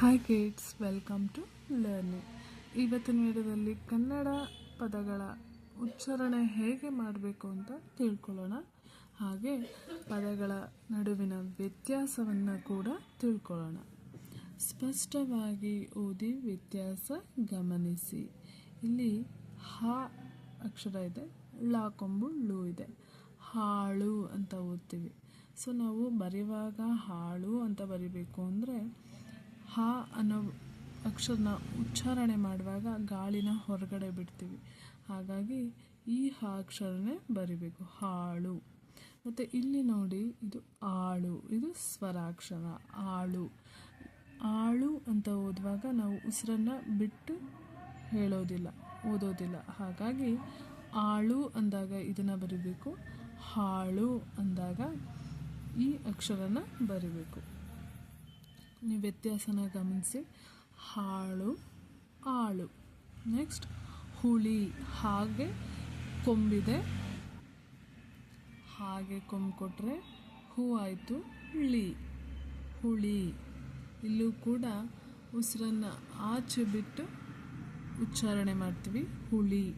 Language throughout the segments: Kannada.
Hi kids welcome to learning ಇವತ್ತಿನ ವಿಡಿಯೋದಲ್ಲಿ ಕನ್ನಡ ಪದಗಳ ಉಚ್ಚಾರಣೆ ಹೇಗೆ ಮಾಡಬೇಕು ಅಂತ ತಿಳ್ಕೊಳ್ಳೋಣ. ಹಾಗೆ ಪದಗಳ ನಡುವಿನ ವ್ಯತ್ಯಾಸವನ್ನು ಕೂಡ ತಿಳ್ಕೊಳ್ಳೋಣ. ಸ್ಪಷ್ಟವಾಗಿ ಓದಿ ವ್ಯತ್ಯಾಸ ಗಮನಿಸಿ. ಇಲ್ಲಿ ಹ ಅಕ್ಷರ ಇದೆ, ಳ ಕೊಂಬು ಇದೆ. ಹಾಳು ಅಂತ ಓದ್ತೀವಿ. ಸೊ ನಾವು ಬರೆಯುವಾಗ ಹಾಳು ಅಂತ ಬರಿಬೇಕು ಅಂದರೆ ಹ ಅನ್ನೋ ಅಕ್ಷರನ ಉಚ್ಚಾರಣೆ ಮಾಡುವಾಗ ಗಾಳಿನ ಹೊರಗಡೆ ಬಿಡ್ತೀವಿ. ಹಾಗಾಗಿ ಈ ಹ ಅಕ್ಷರನೇ ಬರಿಬೇಕು. ಹಾಳು. ಮತ್ತು ಇಲ್ಲಿ ನೋಡಿ, ಇದು ಆಳು. ಇದು ಸ್ವರಾಕ್ಷರ. ಆಳು. ಆಳು ಅಂತ ಓದುವಾಗ ನಾವು ಉಸಿರನ್ನು ಬಿಟ್ಟು ಹೇಳೋದಿಲ್ಲ, ಓದೋದಿಲ್ಲ. ಹಾಗಾಗಿ ಆಳು ಅಂದಾಗ ಇದನ್ನು ಬರಿಬೇಕು. ಹಾಳು ಅಂದಾಗ ಈ ಅಕ್ಷರನ ಬರಿಬೇಕು. ವ್ಯತ್ಯಾಸನ ಗಮನಿಸಿ. ಹಾಳು, ಆಳು. ನೆಕ್ಸ್ಟ್ ಹುಳಿ. ಹಾಗೆ ಕೊಂಬಿದೆ. ಹಾಗೆ ಕೊಂಬು ಕೊಟ್ಟರೆ ಹೂ ಆಯಿತು ಹುಳಿ ಹುಳಿ. ಇಲ್ಲೂ ಕೂಡ ಉಸಿರನ್ನು ಆಚೆ ಬಿಟ್ಟು ಉಚ್ಚಾರಣೆ ಮಾಡ್ತೀವಿ. ಹುಳಿ.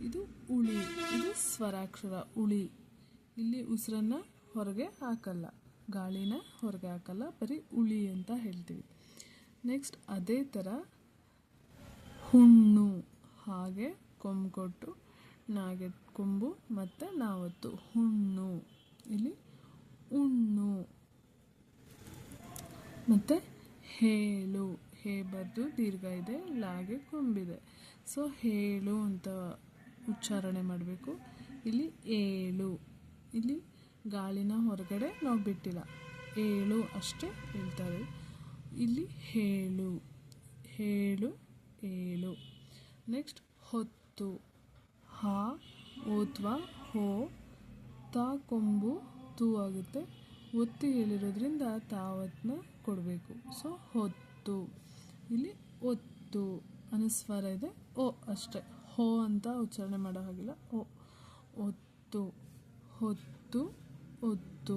ಇದು ಉಳಿ ಇದು ಸ್ವರಾಕ್ಷರ ಉಳಿ ಇಲ್ಲಿ ಉಸಿರನ್ನು ಹೊರಗೆ ಹಾಕಲ್ಲ. ಗಾಳಿನ ಹೊರಗೆ ಹಾಕಲ್ಲ, ಬರೀ ಉಳಿ ಅಂತ ಹೇಳ್ತೀವಿ. ನೆಕ್ಸ್ಟ್ ಅದೇ ಥರ ಹುಣ್ಣು, ಹಾಗೆ ಕೊಂಬು ಕೊಟ್ಟು ನಾಗೆ ಕೊಂಬು ಮತ್ತು ನಾವತ್ತು. ಹುಣ್ಣು, ಇಲ್ಲಿ ಹುಣ್ಣು. ಮತ್ತು ಹೇಳು ಹೇ ಬರೆದು ದೀರ್ಘ ಇದೆ, ಲಾಗೆ ಕೊಂಬಿದೆ. ಸೊ ಹೇಳು ಅಂತ ಉಚ್ಚಾರಣೆ ಮಾಡಬೇಕು. ಇಲ್ಲಿ ಏಳು, ಇಲ್ಲಿ ಗಾಳಿನ ಹೊರಗಡೆ ನಾವು ಬಿಟ್ಟಿಲ್ಲ. ಏಳು ಅಷ್ಟೇ ಹೇಳ್ತಾರೆ. ಇಲ್ಲಿ ಹೇಳು ಹೇಳು, ಏಳು. ನೆಕ್ಸ್ಟ್ ಹೊತ್ತು. ಹಾ, ಓತ್ವ, ಹೋ, ತಾ, ಕೊಂಬು, ತೂ ಆಗುತ್ತೆ. ಒತ್ತಿ ಹೇಳಿರೋದ್ರಿಂದ ತಾವತ್ನ ಕೊಡಬೇಕು. ಸೊ ಹೊತ್ತು. ಇಲ್ಲಿ ಒತ್ತು. ಅನುಸ್ವಾರ ಇದೆ. ಓ ಅಷ್ಟೇ. ಹೋ ಅಂತ ಉಚ್ಚಾರಣೆ ಮಾಡೋ ಹಾಗಿಲ್ಲ. ಓ, ಒತ್ತು. ಹೊತ್ತು. ಒತ್ತು